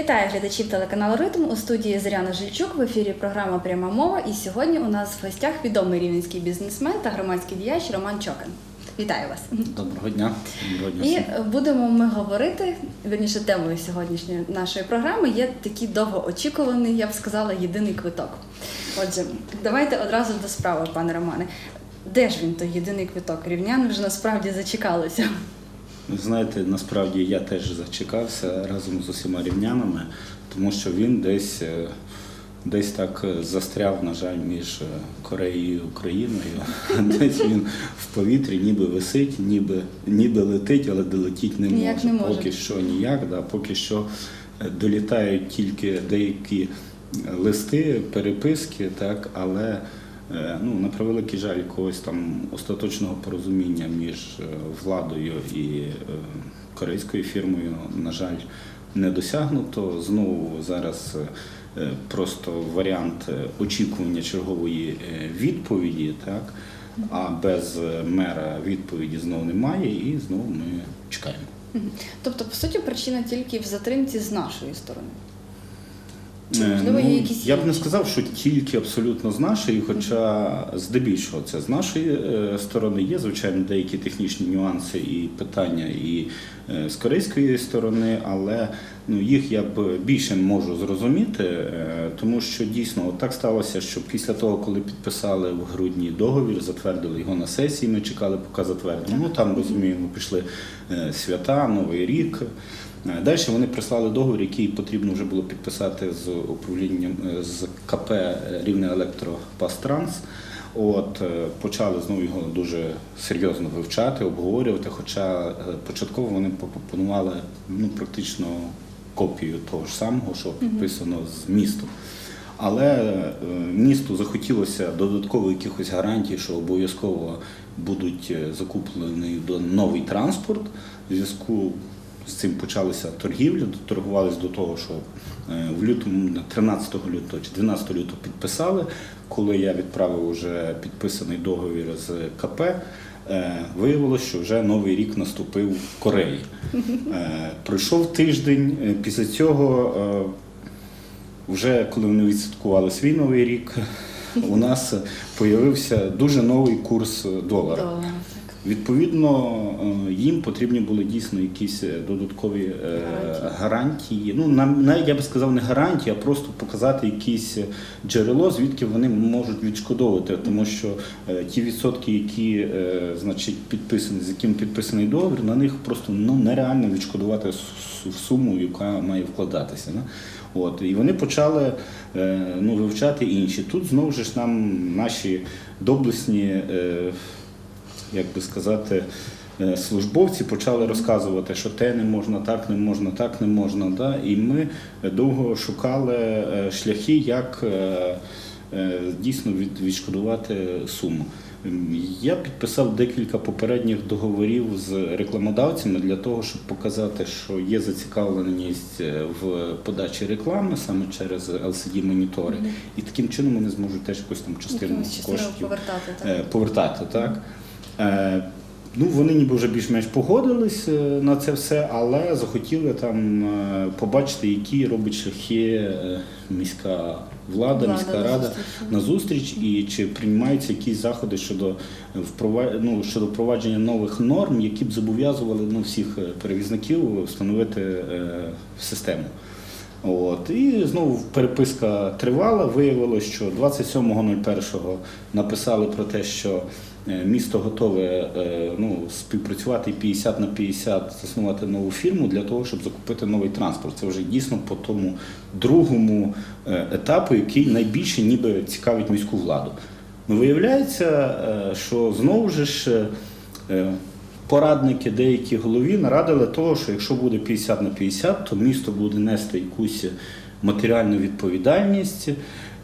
Вітаю глядачів телеканалу Ритм у студії Зоряна Жильчук. В ефірі програма Пряма мова. І сьогодні у нас в гостях відомий рівненський бізнесмен та громадський діяч Роман Чокин. Вітаю вас. Доброго дня. Доброго дня. І будемо ми говорити. Верніше, темою сьогоднішньої нашої програми є такий довгоочікуваний, я б сказала, єдиний квиток. Отже, давайте одразу до справи, пане Романе. Де ж він той єдиний квиток? Рівняни вже насправді зачекалися. Ви знаєте, насправді я теж зачекався разом з усіма рівнянами, тому що він десь, е, десь так е, застряв, на жаль, між е, Кореєю і Україною. Десь він в повітрі ніби висить, ніби, ніби летить, але долетіть не може. Ніяк не може. Поки що ніяк, да, поки що долітають тільки деякі листи, переписки, так, але ну, на превеликий жаль, якогось там остаточного порозуміння між е, владою і е, корейською фірмою, на жаль, не досягнуто. Знову зараз е, е, просто варіант е, очікування чергової е, відповіді, так, а без е, мера відповіді знову немає, і знову ми чекаємо. Тобто, по суті, причина тільки в затримці з нашої сторони. Е, можливо, є ну, якісь я б не сказав, що тільки абсолютно з нашої, хоча здебільшого це з нашої е, сторони є, звичайно, деякі технічні нюанси і питання і е, з корейської сторони, але ну, їх я б більше можу зрозуміти, тому що дійсно от так сталося, що після того, коли підписали в грудні договір, затвердили його на сесії, ми чекали, поки затвердимо. Ну там розуміємо, пішли свята, Новий рік. Е, Далі вони прислали договір, який потрібно вже було підписати з управлінням е, з КП Рівне Електропастранс. От е, почали знову його дуже серйозно вивчати, обговорювати. Хоча е, початково вони пропонували ну практично копію того ж самого, що підписано з містом. Але е, місту захотілося додатково якихось гарантій, що обов'язково будуть е, закуплені до новий транспорт. В зв'язку з цим почалися торгівлі, торгувалися до того, що е, в лютому, 13 лютого чи 12 лютого підписали. Коли я відправив вже підписаний договір з КП, е, виявилося, що вже новий рік наступив в Кореї. Е, Пройшов тиждень, після цього. вже коли вони відсвяткували свій новий рік, у нас з'явився дуже новий курс долара. Відповідно, е, їм потрібні були дійсно якісь е, додаткові е, Гарантії. гарантії. Ну, навіть я би сказав, не гарантії, а просто показати якесь джерело, звідки вони можуть відшкодовувати. Тому що ті відсотки, які значить, підписані, з яким підписаний договір, на них просто ну, нереально відшкодувати в суму, яка має вкладатися. Да? От, і вони почали ну, вивчати інші. Тут знову ж нам наші доблесні. Як би сказати, е, службовці почали розказувати, що те не можна, так не можна, так не можна. Да? І ми довго шукали е, шляхи, як е, дійсно від- відшкодувати суму. Я підписав декілька попередніх договорів з рекламодавцями для того, щоб показати, що є зацікавленість в подачі реклами саме через LCD монітори, і таким чином вони зможуть теж якусь там частину коштів повертати. Так. повертати. Так? Е, Ну, вони ніби вже більш-менш погодились е, на це все, але захотіли там е, побачити, які робить шляхи міська влада, Влада міська на рада на зустріч, і чи приймаються якісь заходи щодо ну, щодо впровадження нових норм, які б зобов'язували ну, всіх перевізників встановити систему. От. І знову переписка тривала. Виявилося, що 27.01 написали про те, що місто готове е, ну, співпрацювати 50 на 50, заснувати нову фірму для того, щоб закупити новий транспорт. Це вже дійсно по тому другому е, етапу, який найбільше ніби цікавить міську владу. Ну, виявляється, е, що знову ж е, е, порадники деякі голові нарадили того, що якщо буде 50 на 50, то місто буде нести якусь матеріальну відповідальність.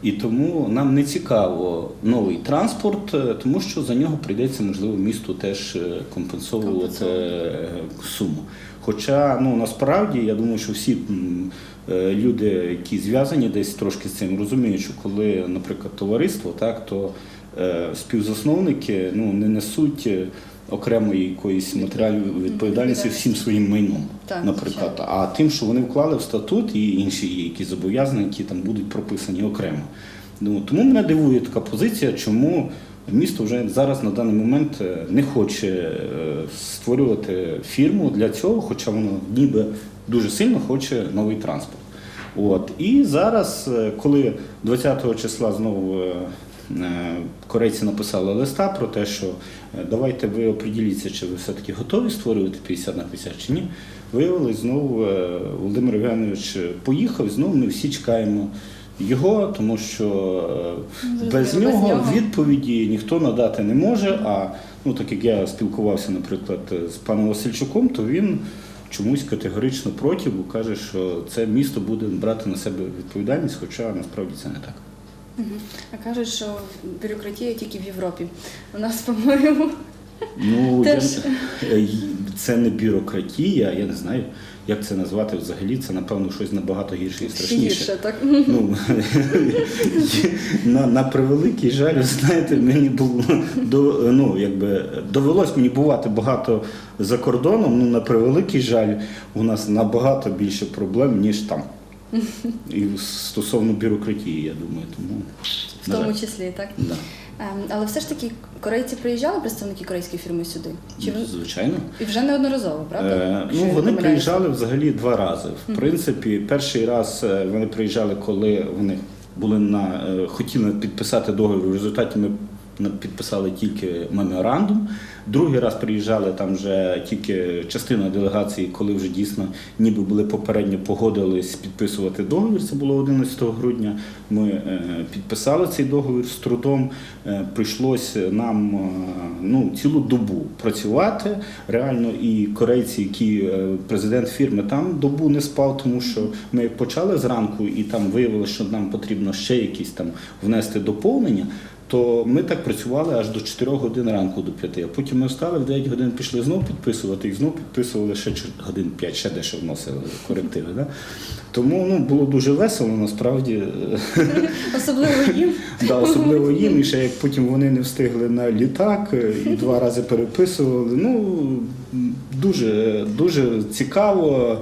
І тому нам не цікаво новий транспорт, е, тому що за нього прийдеться, можливо, місту теж е, компенсовувати е, суму. Хоча ну насправді я думаю, що всі люди, які зв'язані десь трошки з цим, розуміють, що коли, наприклад, товариство, так то співзасновники ну, не несуть окремої якоїсь матеріальної відповідальності всім своїм майном, Так, наприклад. А тим, що вони вклали в статут і інші є якісь зобов'язання, які там будуть прописані окремо. Ну, тому мене дивує така позиція, чому місто вже зараз на даний момент е, не хоче е, створювати фірму для цього, хоча воно ніби дуже сильно хоче новий транспорт. От. І зараз, е, коли 20 го числа знову корейці написали листа про те, що е, давайте ви оприділіться, чи ви все-таки готові створювати 50 на 50 чи ні, виявилось знову е, Володимир Євгенович поїхав, знову ми всі чекаємо його, тому що е, без без нього нього. відповіді ніхто надати не може. А ну так як я спілкувався, наприклад, з паном Васильчуком, то він чомусь категорично проти, бо каже, що це місто буде брати на себе відповідальність, хоча насправді це не так. А кажуть, що бюрократія тільки в Європі. У нас, по-моєму, Ну Теж. е, це не бюрократія, я не знаю, як це назвати взагалі. Це напевно щось набагато гірше і страшніше. гірше, так? Ну, на, на превеликий жаль, знаєте, мені було до, ну, якби, довелось мені бувати багато за кордоном. Ну, на превеликий жаль, у нас набагато більше проблем, ніж там. І стосовно бюрократії, я думаю, тому. В тому жаль. числі, так? Да. Ем, Але все ж таки корейці приїжджали, представники корейської фірми сюди? Чи ви- Звичайно. І вже неодноразово, правда? Е, ну, вони приїжджали взагалі два рази. В принципі, перший раз е, вони приїжджали, коли вони були на е, хотіли підписати договір. В результаті ми підписали тільки меморандум. Другий раз приїжджали там вже тільки частина делегації, коли вже дійсно ніби були попередньо погодились підписувати договір. Це було 11 грудня. Ми е, підписали цей договір з трудом. Е, Прийшлось нам е, ну, цілу добу працювати. Реально, і корейці, які президент фірми там добу не спав, тому що ми почали зранку, і там виявилося, що нам потрібно ще якісь там внести доповнення. То ми так працювали аж до 4 годин ранку до 5. А потім ми встали в 9 годин, пішли знов підписувати, і знов підписували ще годин 5, ще дещо вносили корективи. Да? Тому ну, було дуже весело, насправді. Особливо їм. Да, особливо їм, і ще як потім вони не встигли на літак е, і два рази переписували. Ну дуже, дуже цікаво,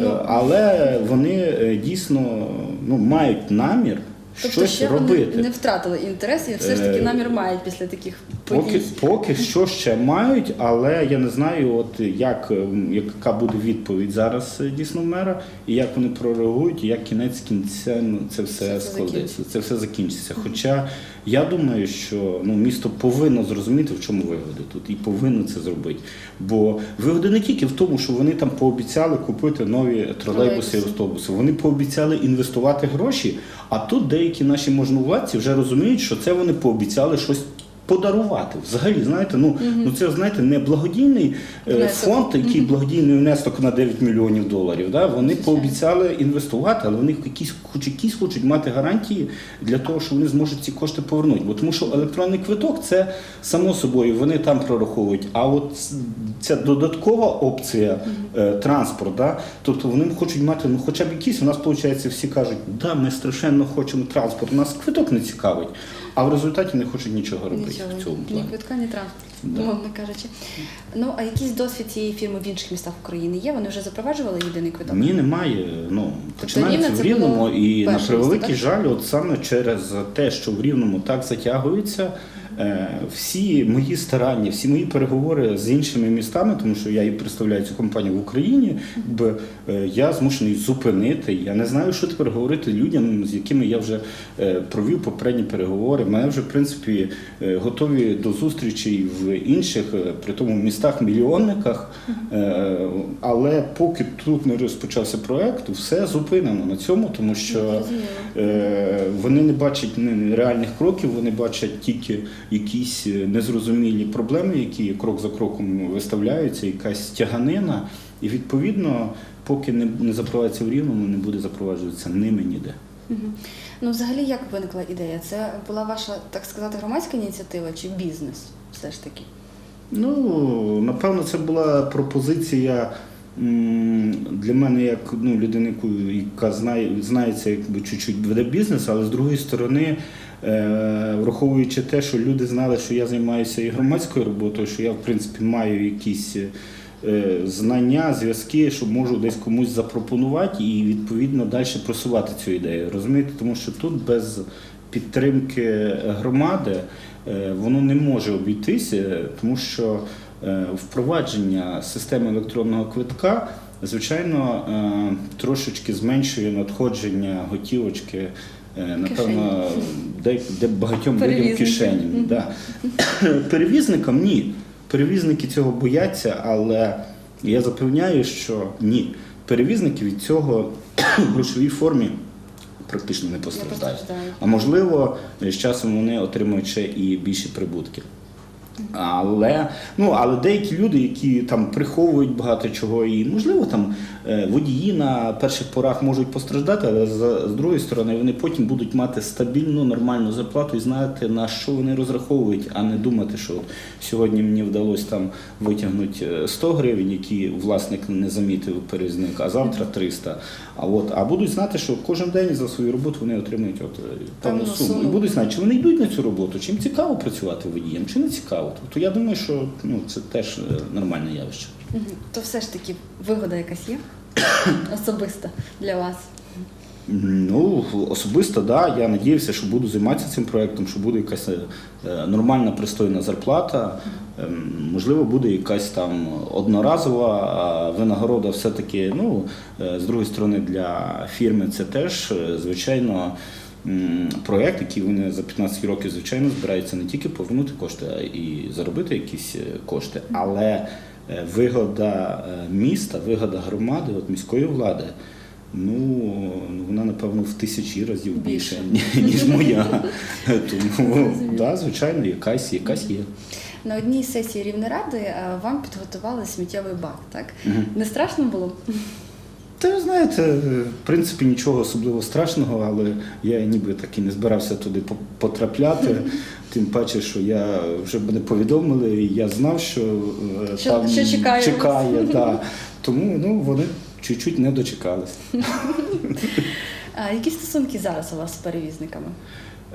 Ну. але вони е, дійсно ну, мають намір Тобто щось ще робити. вони не втратили інтерес і все ж таки Е, намір мають після таких Поки, подій. поки що ще мають, але я не знаю, от як, яка буде відповідь зараз е, дійсно в мера, і як вони прореагують, і як кінець кінця ну, це все все складеться. Це все закінчиться. Хоча я думаю, що ну, місто повинно зрозуміти, в чому вигоди тут, і повинно це зробити. Бо вигоди не тільки в тому, що вони там пообіцяли купити нові тролейбуси і автобуси. Вони пообіцяли інвестувати гроші, а тут деякі наші можновладці вже розуміють, що це вони пообіцяли щось. Подарувати взагалі, знаєте, ну ну це знаєте, не благодійний е, фонд, який благодійний внесок на 9 мільйонів доларів. Да? Вони Звичайно. пообіцяли інвестувати, але вони якісь хоч якісь хочуть мати гарантії для того, що вони зможуть ці кошти повернути. Бо тому що електронний квиток це само собою вони там прораховують. А от ця додаткова опція е, транспорт, да? тобто вони хочуть мати ну хоча б якісь. У нас виходить, всі кажуть, да, ми страшенно хочемо транспорт. У нас квиток не цікавить, а в результаті не хочуть нічого робити Нічого. в цьому Ні квитка, ні транспорт, Да. умовно кажучи. Ну, а якийсь досвід цієї фірми в інших містах України є? Вони вже запроваджували єдиний квиток? Ні, немає. Ну починається в рівному, і на превеликий жаль, от саме через те, що в рівному так затягується. Е, Всі мої старання, всі мої переговори з іншими містами, тому що я і представляю цю компанію в Україні, е, я змушений зупинити. Я не знаю, що тепер говорити людям, з якими я вже е, провів попередні переговори. Мене вже в принципі готові до зустрічей в інших, при тому містах мільйонниках. Але поки тут не розпочався проект, все зупинено на цьому, тому що вони не бачать реальних кроків, вони бачать тільки якісь е, незрозумілі проблеми, які крок за кроком виставляються, якась тяганина. І відповідно, поки не, запровадиться в рівному, не буде запроваджуватися ними ніде. Ну, взагалі, як виникла ідея? Це була ваша, так сказати, громадська ініціатива чи бізнес все ж таки? Ну, напевно, це була пропозиція для мене, як ну, людини, яка знає, знається, якби чуть-чуть веде бізнес, але з другої сторони, е, враховуючи те, що люди знали, що я займаюся і громадською роботою, що я в принципі маю якісь е, знання, зв'язки, що можу десь комусь запропонувати і відповідно далі просувати цю ідею. Розумієте, тому що тут без підтримки громади е, воно не може обійтися, тому що впровадження системи електронного квитка, звичайно, е, трошечки зменшує надходження готівочки. е, Напевно, де, де багатьом людям. Мгм. Да. Перевізникам ні. Перевізники цього бояться, але я запевняю, що ні. Перевізники від цього в грошовій формі практично не постраждають. А можливо, з часом вони отримують ще і більші прибутки. Але, ну, але деякі люди, які там приховують багато чого, і можливо там е, водії на перших порах можуть постраждати, але з, з другої сторони вони потім будуть мати стабільну нормальну зарплату і знати на що вони розраховують, а не думати, що от сьогодні мені вдалося там витягнути е, 100 гривень, які власник не замітив перевізник, а завтра 300. А от а будуть знати, що кожен день за свою роботу вони отримують от е, певну Певну суму. І будуть знати, чи вони йдуть на цю роботу, чи їм цікаво працювати водієм, чи не цікаво. Тобто я думаю, що ну, це теж е, нормальне явище. То все ж таки вигода якась є особиста для вас. Ну, особисто, да, я надіявся, що буду займатися цим проєктом, що буде якась е, нормальна пристойна зарплата. Ем, Можливо, буде якась там одноразова винагорода, все-таки, ну, е, з другої сторони, для фірми це теж, е, звичайно, проєкт, який вони за 15 років, звичайно, збираються не тільки повернути кошти, а і заробити якісь е, кошти. Але е, вигода е, міста, вигода громади, от міської влади. Ну, ну, вона, напевно, в тисячі разів більше, ніж моя. Тому, да, звичайно, якась, якась є. На одній сесії Рівнеради вам підготували сміттєвий бак, так? Не страшно було? Та ви знаєте, в принципі, нічого особливо страшного, але я ніби так і не збирався туди по- потрапляти. Тим паче, що я вже мене повідомили, і я знав, що, е, Що- там що чекає чекає да. Тому ну, вони чуть-чуть не дочекались. А які стосунки зараз у вас з перевізниками?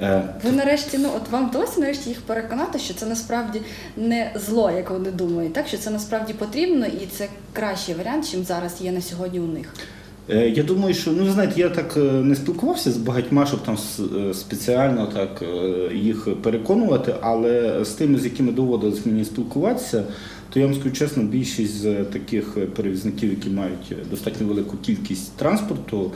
Е, Ви нарешті, ну от вам вдалося нарешті їх переконати, що це насправді не зло, як вони думають, так що це насправді потрібно і це кращий варіант, чим зараз є на сьогодні у них. Е, Я думаю, що ну знаєте, я так е, не спілкувався з багатьма, щоб там спеціально так їх переконувати, але з тими, з якими доводилось мені спілкуватися, то я вам скажу чесно, більшість з таких перевізників, які мають достатньо велику кількість транспорту.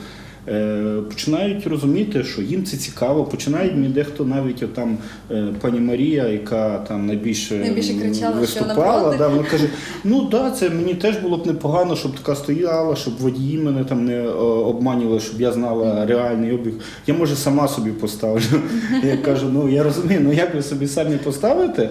Е, Починають розуміти, що їм це цікаво. Починають мені дехто навіть от там е, пані Марія, яка там найбільше, Найбільше кричала, виступала, проти. да, вона каже: ну да, це мені теж було б непогано, щоб така стояла, щоб водії мене там не е, обманювали, щоб я знала реальний обіг. Я може сама собі поставлю. Я кажу, ну я розумію, ну як ви собі самі поставите,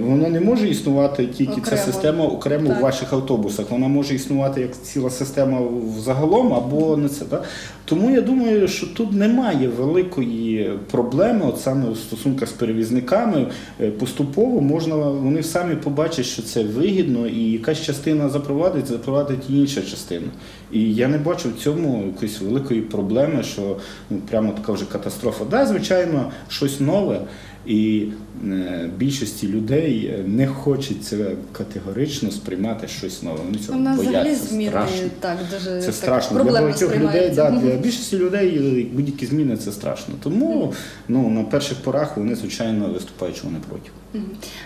воно не може існувати тільки ця система окремо Так. в ваших автобусах. Вона може існувати як ціла система взагалом або не це. Так? Тому я думаю, що тут немає великої проблеми, от саме у стосунках з перевізниками. Е, Поступово можна вони самі побачать, що це вигідно, і якась частина запровадить, запровадить і інша частина. І я не бачу в цьому якоїсь великої проблеми, що ну, прямо така вже катастрофа. Да, звичайно, щось нове. І е, більшості людей е, не хочеться категорично сприймати щось нове. Вони цього У нас взагалі бояться. зміни страшно. так дуже Це так, страшно. Для багатьох людей, да, для більшості людей е, будь-які зміни це страшно. Тому ну, на перших порах вони, звичайно, виступають, що вони проти.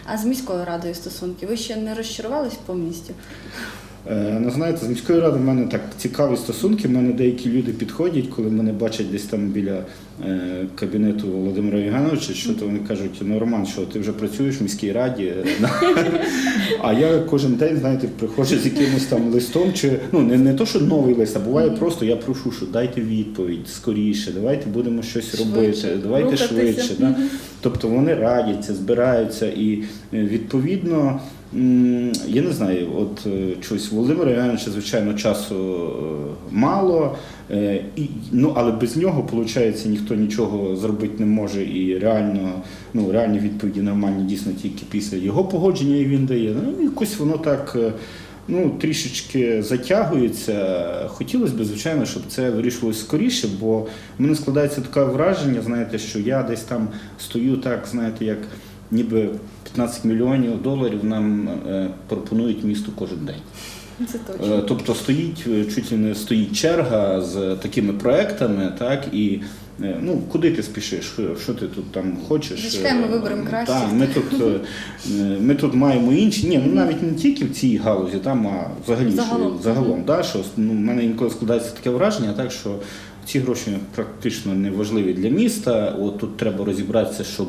А з міською радою стосунки? Ви ще не розчарувались повністю? Е, Ну, знаєте, з міської ради в мене так цікаві стосунки. В мене деякі люди підходять, коли мене бачать десь там біля е, кабінету Володимира Євгеновича, що то вони кажуть, ну Роман, що ти вже працюєш в міській раді. А я кожен день, знаєте, приходжу з якимось там листом, чи ну не, не то, що новий лист, а буває просто я прошу, що дайте відповідь скоріше, давайте будемо щось робити, давайте швидше. Да? Тобто вони радяться, збираються і е, відповідно. Я не знаю, от е, чогось Володимира Євгеновича, звичайно, часу е, мало, е, і, ну, але без нього, виходить, ніхто нічого зробити не може, і реально, ну, реальні відповіді нормальні дійсно тільки після його погодження і він дає. Ну, якось воно так. ну, трішечки затягується. Хотілося б, звичайно, щоб це вирішувалося скоріше, бо в мене складається таке враження, знаєте, що я десь там стою так, знаєте, як ніби 15 мільйонів доларів нам е, пропонують місту кожен день. Це точно. Е, Тобто стоїть е, чуть не стоїть черга з такими проектами, так і ну куди ти спішиш? Що- ти тут там хочеш? Зачекаємо, Е, виберемо кращих. Так, ми тут ми тут маємо інші. Ні, ну навіть не тільки в цій галузі, там а взагалі що- Загалом. загалом, да, що ну в мене інколи складається таке враження, так що. Ці гроші практично не важливі для міста. От тут треба розібратися, щоб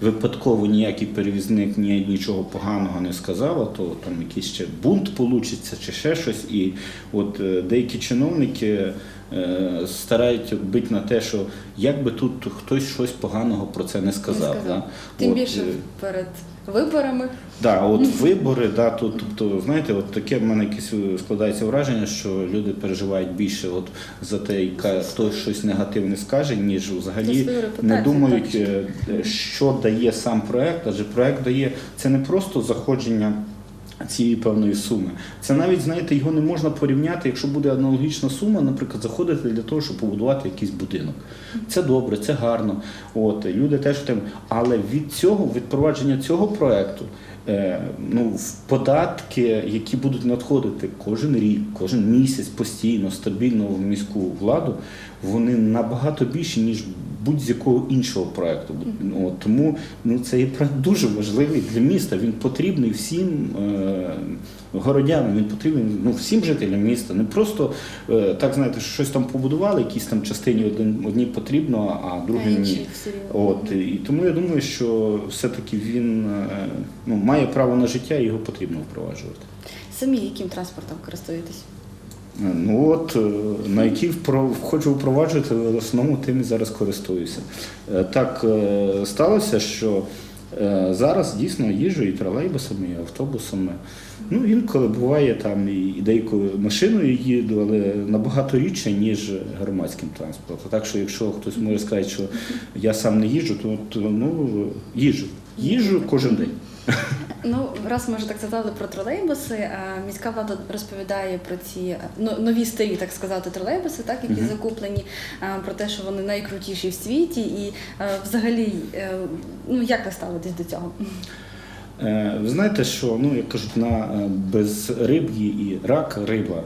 випадково ніякий перевізник ні, нічого поганого не сказав, а то там якийсь ще бунт получиться чи ще щось. І от е, деякі чиновники е, стараються бити на те, що як би тут хтось щось поганого про це не сказав. Не сказав. Да? Тим От, більше е, перед виборами. Да, от вибори, да, то, тобто, знаєте, от таке в мене якесь е, складається враження, що люди переживають більше от за те, яка хтось щось негативне скаже, ніж взагалі не думають, е, е, що дає сам проект, адже проект дає це не просто заходження. Цієї певної суми. Це навіть, знаєте, його не можна порівняти, якщо буде аналогічна сума, наприклад, заходити для того, щоб побудувати якийсь будинок. Це добре, це гарно. От, люди теж тим. Але від цього, від провадження цього проекту, ну, в податки, які будуть надходити кожен рік, кожен місяць постійно, стабільно в міську владу, вони набагато більші, ніж будь-з якого іншого проекту. От, тому ну, цей проект дуже важливий для міста. Він потрібний всім е, городянам, він потрібен ну, всім жителям міста. Не просто е, так знаєте, що щось там побудували, якісь там частині один, одній потрібно, а а ні. От і тому я думаю, що все-таки він е, ну, має право на життя і його потрібно впроваджувати. Самі яким транспортом користуєтесь? Ну от е, на які хочу впроваджувати, в основному тим і зараз користуюся. Е, Так е, сталося, що зараз дійсно їжджу і тролейбусами, і автобусами. Ну, інколи буває там і деякою машиною їду, але набагато рідше, ніж громадським транспортом. Так що, якщо хтось може сказати, що я сам не їжджу, то, то ну їжджу. Їжджу кожен день. Ну, раз ми вже так згадали про тролейбуси, міська влада розповідає про ці е, ну, нові старі, так сказати, тролейбуси, так, які Мгм. закуплені, про те, що вони найкрутіші в світі, і е, взагалі, е, ну як ви ставитесь до цього? Е, Ви знаєте, що ну як кажуть, на е, безриб'ї і рак риба,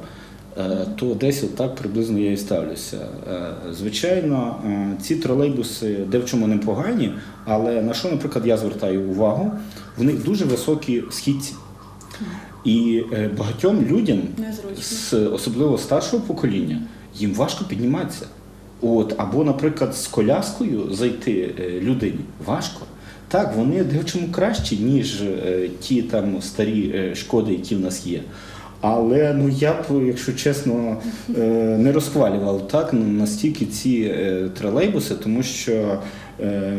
е, то десь отак приблизно я і ставлюся. Е, Звичайно, е, ці тролейбуси де в чому не погані, але на що, наприклад, я звертаю увагу, в них дуже високі східці. І е, багатьом людям, з, особливо старшого покоління, їм важко підніматися. От, або, наприклад, з коляскою зайти е, людині важко. Так, вони де в кращі, ніж е, ті там старі шкоди, які в нас є. Але ну я б, якщо чесно, не розхвалював так настільки ці тролейбуси, тому що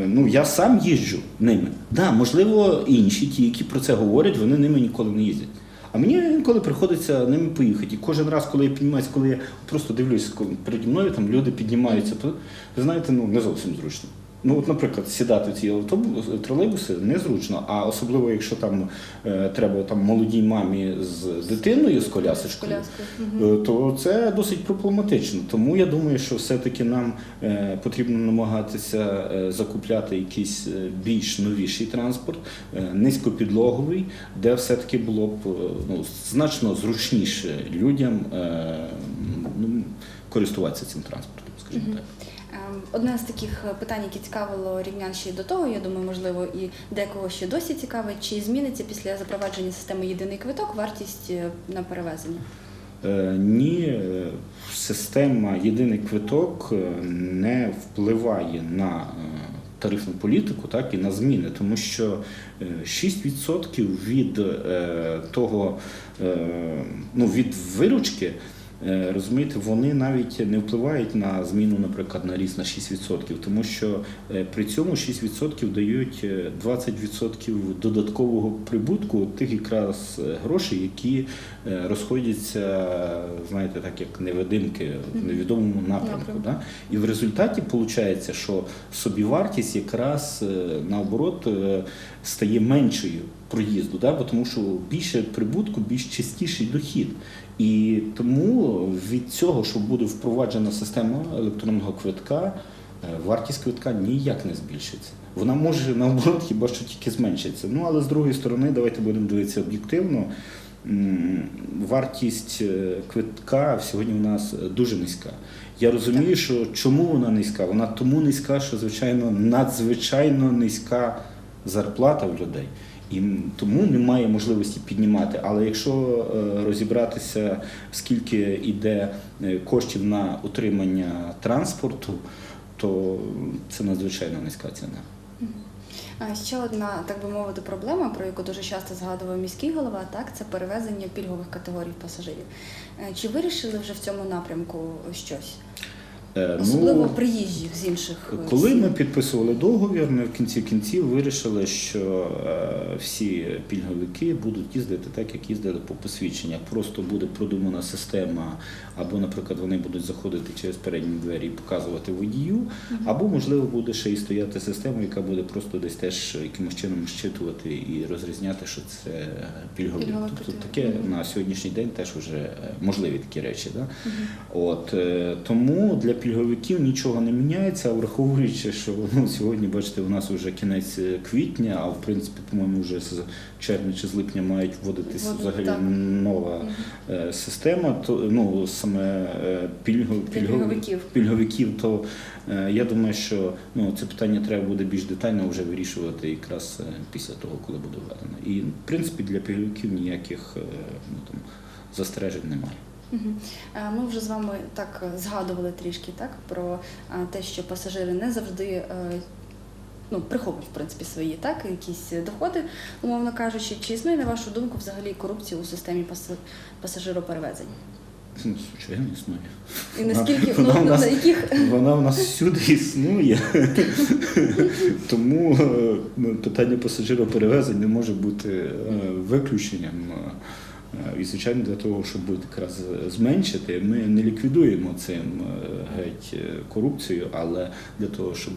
ну я сам їжджу ними. Да, можливо, інші, ті, які про це говорять, вони ними ніколи не їздять. А мені інколи приходиться ними поїхати. І кожен раз, коли я піднімаюся, коли я просто дивлюся, коли переді мною там люди піднімаються, то ви знаєте, ну не зовсім зручно. Ну, от, наприклад, сідати в ці тролейбуси незручно, а особливо, якщо там е, треба там молодій мамі з дитиною з колясочкою. Е, то це досить проблематично. Тому я думаю, що все-таки нам е, потрібно намагатися е, закупляти якийсь більш новіший транспорт, е, низькопідлоговий, де все-таки було б ну, значно зручніше людям е, ну, користуватися цим транспортом, скажімо так. Одне з таких е, питань, яке цікавило рівнян ще й до того, я думаю, можливо, і декого ще досі цікавить, чи зміниться після запровадження системи єдиний квиток вартість е, на перевезення? Е, Ні, система єдиний квиток не впливає на тарифну політику, так і на зміни, тому що е, 6% від того, ну від виручки. Е, Розумієте, вони навіть не впливають на зміну, наприклад, на ріст на 6%, тому що е, при цьому 6% дають е, 20% додаткового прибутку тих якраз е, грошей, які е, розходяться, знаєте, так як невидимки в невідомому напрямку. Да? І в результаті виходить, що собівартість якраз е, наоборот е, стає меншою проїзду, да? бо тому що більше прибутку, більш чистіший дохід. І тому від цього, що буде впроваджена система електронного квитка, е, вартість квитка ніяк не збільшиться. Вона може наоборот хіба що тільки зменшиться. Ну але з другої сторони, давайте будемо дивитися об'єктивно. Вартість е, квитка сьогодні у нас дуже низька. Я розумію, що чому вона низька? Вона тому низька, що звичайно надзвичайно низька зарплата в людей. І тому немає можливості піднімати. Але якщо е, розібратися, скільки йде е, коштів на утримання транспорту, то це надзвичайно низька ціна. Ще одна, так би мовити, проблема, про яку дуже часто згадував міський голова, так це перевезення пільгових категорій пасажирів. Е, Чи вирішили вже в цьому напрямку щось? Е, Особливо ну, приїжджих з інших е, Коли ми підписували договір, ми в кінці кінців вирішили, що е, всі пільговики будуть їздити так, як їздили по посвідченнях. Просто буде продумана система, або, наприклад, вони будуть заходити через передні двері і показувати водію, або, можливо, буде ще і стояти система, яка буде просто десь теж якимось чином щитувати і розрізняти, що це пільговик. Тобто таке на сьогоднішній день теж вже можливі такі речі. Да? От тому для пільговиків нічого не міняється, враховуючи, що ну, сьогодні, бачите, у нас вже кінець е, квітня, а в принципі, по-моєму, вже з червня чи з липня мають вводитись Вводити, взагалі так. нова е, система. То ну саме е, пільго, пільго- пільговиків. пільговиків, то е, я думаю, що ну, це питання треба буде більш детально вже вирішувати якраз е, після того, коли буде введено. І в принципі для пільговиків ніяких е, ну, там, застережень немає. Е, Ми вже з вами так е, згадували трішки так про е, те, що пасажири не завжди ну, приховують в принципі свої так, якісь доходи, умовно кажучи. Чи існує, на вашу думку, взагалі корупція у системі паса- пасажироперевезень? Ну, звичайно, існує. І наскільки Вона ну, в нас- на яких Вона в нас всюди існує. Тому питання пасажироперевезень не може бути виключенням. Е, І, звичайно, для того, щоб якраз зменшити, ми не ліквідуємо цим е, геть е, корупцію, але для того, щоб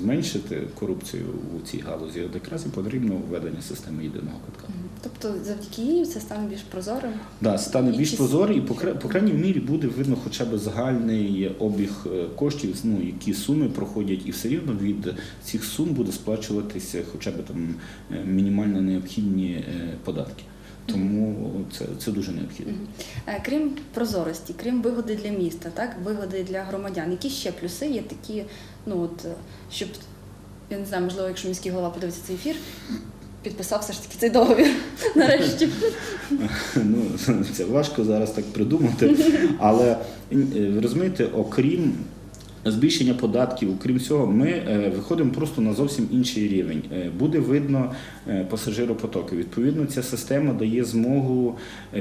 зменшити корупцію у цій галузі, якраз і потрібно введення системи єдиного катка. тобто завдяки їй це стане більш прозорим? Да, стане І більш прозорий, і по, крайній мірі буде видно хоча б загальний обіг коштів, ну які суми проходять, і все рівно від цих сум буде сплачуватися хоча б там мінімально необхідні податки. Тому це, це дуже необхідно. Е, Крім прозорості, крім вигоди для міста, так вигоди для громадян. Які ще плюси є такі, ну от е, щоб я не знаю, можливо, якщо міський голова подивиться цей ефір, підписав все ж таки цей договір нарешті. Ну, це важко зараз так придумати. Але е, розумієте, окрім збільшення податків, окрім цього, ми е, виходимо просто на зовсім інший рівень. Е, Буде видно е, пасажиропотоки. Відповідно, ця система дає змогу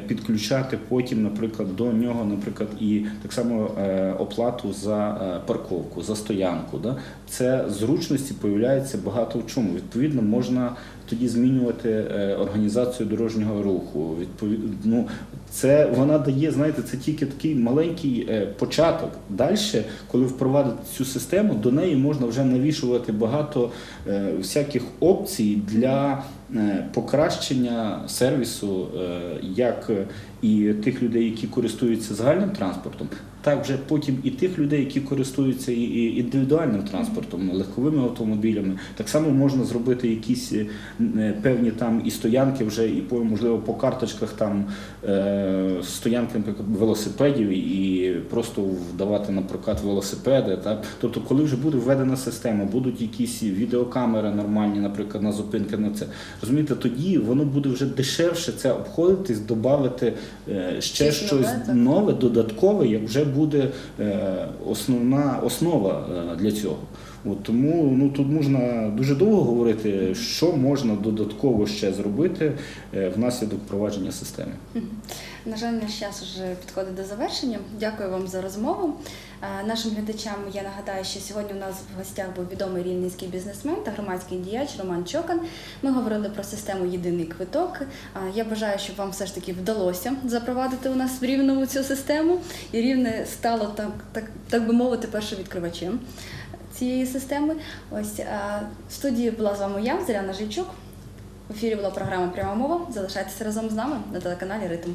підключати потім, наприклад, до нього, наприклад, і так само оплату за парковку, за стоянку. Це зручності появляється багато в чому. Відповідно, можна тоді змінювати е, організацію дорожнього руху. Ну, це вона дає, знаєте, це тільки такий маленький е, початок. Далі, коли впровадити цю систему, до неї можна вже навішувати багато е, всяких опцій для покращення сервісу, як і тих людей, які користуються загальним транспортом, так вже потім і тих людей, які користуються і- індивідуальним транспортом, легковими автомобілями. Так само можна зробити якісь е, е, певні там і стоянки вже, і по можливо по карточках там е, стоянки велосипедів і просто вдавати на прокат велосипеди. Так? Тобто, коли вже буде введена система, будуть якісь відеокамери нормальні, наприклад, на зупинки на це. Розумієте, тоді воно буде вже дешевше це обходитись, додати ще Щось щось нове, нове, додаткове, як вже буде е, основна основа е, для цього. От тому ну тут можна дуже довго говорити, що можна додатково ще зробити е, внаслідок впровадження системи. На жаль, наш час вже підходить до завершення. Дякую вам за розмову. Е, Нашим глядачам я нагадаю, що сьогодні у нас в гостях був відомий рівненський бізнесмен та громадський діяч Роман Чокан. Ми говорили про систему єдиний квиток. Е, Я бажаю, щоб вам все ж таки вдалося запровадити у нас в рівному цю систему, і рівне стало так, так, так би мовити, першовідкривачем цієї системи. Ось е, в студії була з вами я, Зоряна Жильчук. В ефірі була програма Пряма мова. Залишайтеся разом з нами на телеканалі Ритм.